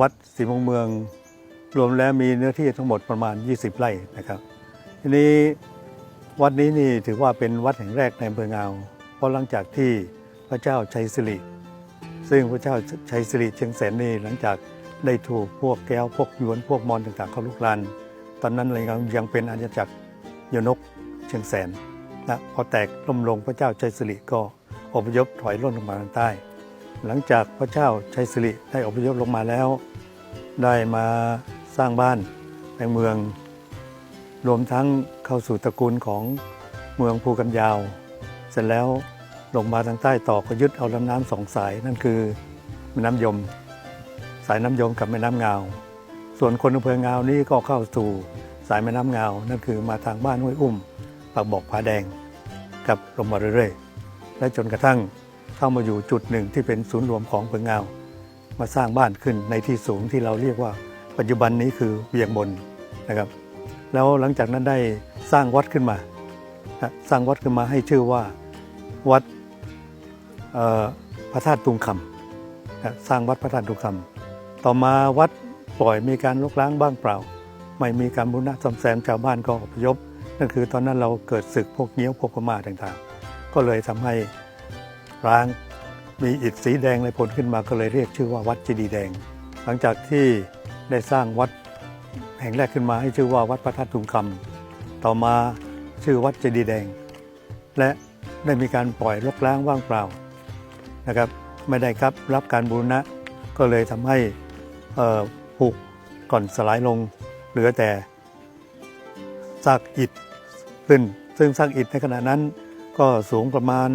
วัดศรีมงเมือง รวมแล้วมีเนื้อที่ทั้งหมดประมาณ 20 ไร่นะครับ ทีนี้วัดนี้นี่ถือว่าเป็นวัดแห่งแรกในอำเภองา เพราะหลังจากที่พระเจ้าชัยสิริ ซึ่งพระเจ้าชัยสิริเชียงแสนนี่หลังจากได้ถูกพวกแก้วพวกยวนพวกมอญต่างๆเขาลุกลานตอนนั้นเลยยังเป็นอาณาจักรยนกเชียงแสนนะพอแตกล่มลงพระเจ้าชัยสิริก็อพยพถอยร่นลงมาทางใต้ หลังจากพระเจ้าชัยสิริได้อพยพลงมาแล้ว ได้มาสร้างบ้านในเมือง รวมทั้งเข้าสู่ตระกูลของเมืองภูกันยาว เสร็จแล้วลงมาทางใต้ต่อก็ยึดเอาลำน้ำสองสายนั่นคือแม่น้ำยม สายน้ำยมกับแม่น้ำเงา ส่วนคนอำเภองานี้ก็เข้าสู่สายแม่น้ำเงา นั่นคือมาทางบ้านห้วยอุ้มปากบอกผาแดงกับลงมาเรื่อยๆ และจนกระทั่ง เข้ามาอยู่จุดหนึ่งที่เป็นศูนย์รวมของอำเภองา มาสร้างบ้านขึ้นในที่สูงที่เราเรียกว่าปัจจุบันนี้คือเวียงบนนะครับ แล้วหลังจากนั้นได้สร้างวัดขึ้นมา สร้างวัดขึ้นมาให้ชื่อว่าวัดพระธาตุตุงคำสร้างวัดพระธาตุตุงคำต่อมาวัดปล่อยมีการลกล้างบ้างเปล่า ไม่มีการบูรณะซ่อมแซมชาวบ้านก็อพยพนั่นคือตอนนั้นเราเกิดศึกพวกเงี้ยวพวกพม่าต่างๆ ก็เลยทำให้ ร้าง มีอิฐสีแดงเลยผลขึ้นมาก็เลยเรียกชื่อว่าวัดเจดีแดง หลังจากที่ได้สร้างวัดแห่งแรกขึ้นมาให้ชื่อว่าวัดพระธาตุทุงคำต่อมาชื่อวัดเจดีแดง และได้มีการปล่อยรกร้างว่างเปล่านะครับไม่ได้ครับรับการบูรณะก็เลยทำให้ผุก่อนสลายลงเหลือแต่ซากอิฐขึ้น ซึ่งซากอิฐในขณะนั้นก็สูงประมาณ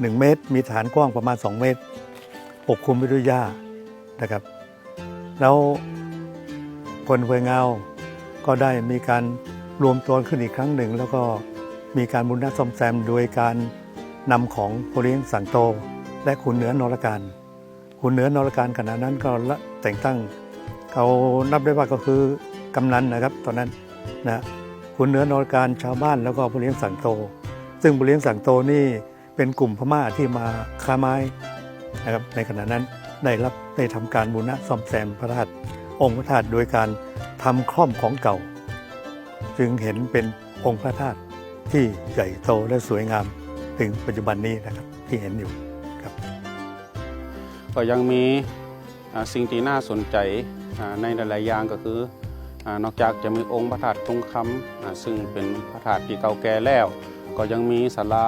1 เมตร มีฐานกว้างประมาณ 2 เมตร ปกคลุมไปด้วยหญ้านะครับ แล้วคนเวยเงาก็ได้มีการรวมตัวขึ้นอีกครั้งหนึ่ง แล้วก็มีการบุรณะซ่อมแซมโดยการนำของโพเลี้ยงสังโต และขุนเหนือนรการขุนเหนือนรการขณะนั้นก็แต่งตั้งเขานับได้ว่าก็คือกำนันนะครับ ตอนนั้นนะขุนเหนือนรการชาวบ้านแล้วก็ผู้เลี้ยงสังโต ซึ่งผู้เลี้ยงสังโตนี่ เป็นกลุ่มพม่าที่มาค้าไม้นะครับในขณะนั้นได้รับได้ทำการบูรณะซ่อมแซมพระธาตุองค์พระธาตุโดยการทำคล่อมของเก่า จึงเห็นเป็นองค์พระธาตุที่ใหญ่โตและสวยงาม ถึงปัจจุบันนี้นะครับที่เห็นอยู่ครับก็ยังมีสิ่งที่น่าสนใจในหลายๆอย่างก็คือนอกจากจะมีองค์พระธาตุทองคำซึ่งเป็นพระธาตุที่เก่าแก่แล้ว ก็ยังมีศาลา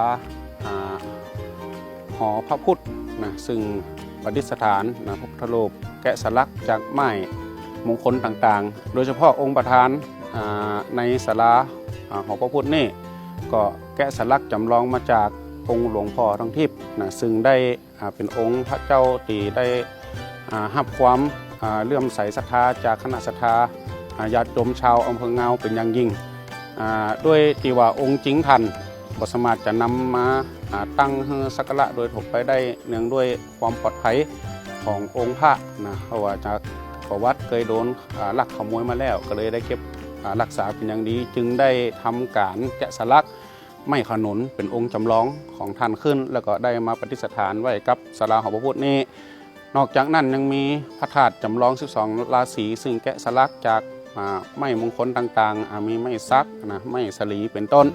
หอพระพุทธนะซึ่งประดิษฐานนะพระพุทธรูปแกะสลักจากไม้มงคลต่างๆ โดยเฉพาะองค์ประธานในศาลาหอพระพุทธนี่ก็แกะสลักจำลองมาจากองค์หลวงพ่อทองทิพย์นะซึ่งได้เป็นองค์พระเจ้าตีได้อ่ารับความเลื่อมใสศรัทธาจากคณะศรัทธาอ่าญาติโยมชาวอำเภอเงาเป็นอย่างยิ่งด้วยตีว่าองค์จริงทัน ก็สามารถจะนำมาอ่าตั้งสักการะโดยถกไปได้เนื่องด้วยความปลอดภัยขององค์พระนะเพราะว่าจากประวัติเคยโดนลักขโมยมาแล้ว ก็เลยได้เก็บรักษาเป็นอย่างดีจึงได้ทำการแกะสลักไม้ขนุนเป็นองค์จำลองของท่านขึ้น แล้วก็ได้มาปฏิสถานไว้กับศาลาขอพระพุทธนี้ นอกจากนั้นยังมีพระธาตุจำลอง 12 ราศีซึ่งแกะสลักจากไม้มงคลต่างๆมีไม้ซักนะไม้สลีเป็นต้น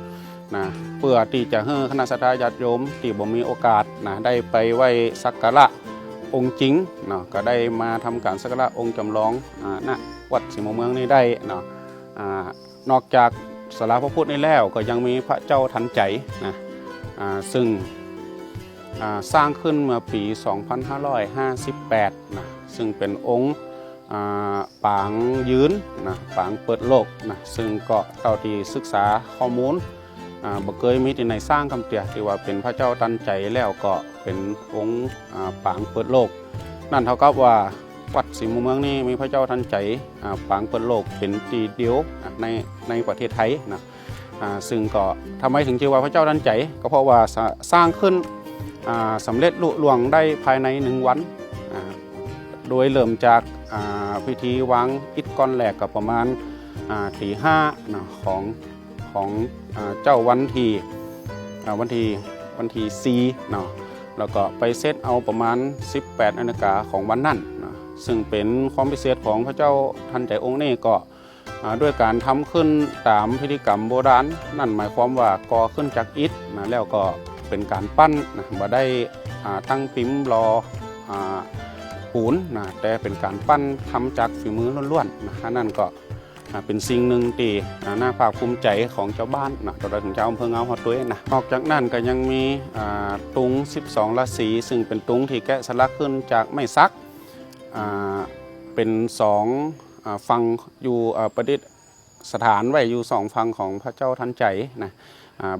นะเพื่อที่จะให้คณะสัตยาติโยมที่บ่มีโอกาสนะได้ไปไหว้สักการะองค์จริงเนาะก็ได้มาทำการสักการะองค์จำลองอ่าณวัดศรีมเมืองนี้ได้เนาะอ่านอกจากสาราพระพุทธนี้แล้วก็ยังมีพระเจ้าทันใจนะอ่าซึ่งอ่าสร้างขึ้นเมื่อปี 2558นะซึ่งเป็นองค์ปางยืนนะปางเปิดโลกนะซึ่งก็เท่าที่ศึกษาข้อมูล บ่เคยมีที่ไหนสร้างคำเตียที่ว่าเป็นพระเจ้าตันใจแล้วก็เป็นองค์ปางเปิดโลก นั่นเท่ากับว่าวัดศรีมุมเมืองนี้มีพระเจ้าทันใจปางเปิดโลกเป็นตีเดียวในในประเทศไทยนะซึ่งก็ทำไมถึงชื่อว่าพระเจ้าทันใจ ก็เพราะว่าสร้างขึ้นอ่าสำเร็จลุล่วงได้ภายในหนึ่งวัน โดยเริ่มจากพิธีวางอิฐก้อนแหลกกับประมาณอ่าตีห้านะของ ของอเจ้าวันทีวันทีวันที่สี่เนาะแล้วก็ไปเซตเอาประมาณ 18นาฬิกาของวันนั้นนะซึ่งเป็นความพิเศษของพระเจ้าทันใจองค์นี้ก็ด้วยการทำขึ้นตามพิธีกรรมโบราณ นั่นหมายความว่าก่อขึ้นจากอิฐนะแล้วก็เป็นการปั้นนะบ่ได้ตั้งปิมรออ่าปูนนะแต่เป็นการปั้นทำจากฝีมือล้วนๆนะนั่นก็ เป็นสิ่งหนึ่งที่น่าภาคภูมิใจของเจ้าบ้านนะตัวถึงเจ้าอำเภอเงาฮอดด้วยนะนอกจากนั้นก็ยังมีตุง 12ราศีซึ่งเป็นตุงที่แกะสลักขึ้นจากไม้ซักเป็นสองอฟังอยู่ประดิษฐานไว้อยู่สองฟังของพระเจ้าทันใจนะ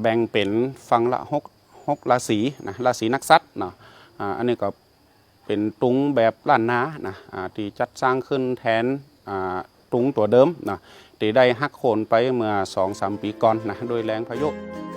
แบ่งเป็นฟังละหกหกราศีนะราศีนักษัตริย์เนาะอันนี้ก็เป็นตุงแบบล้านนานะที่จัดสร้างขึ้นแทน ตุงตัวเดิมนะที่ได้หักโคนไปเมื่อสองสามปีก่อนนะโดยแรงพายุ「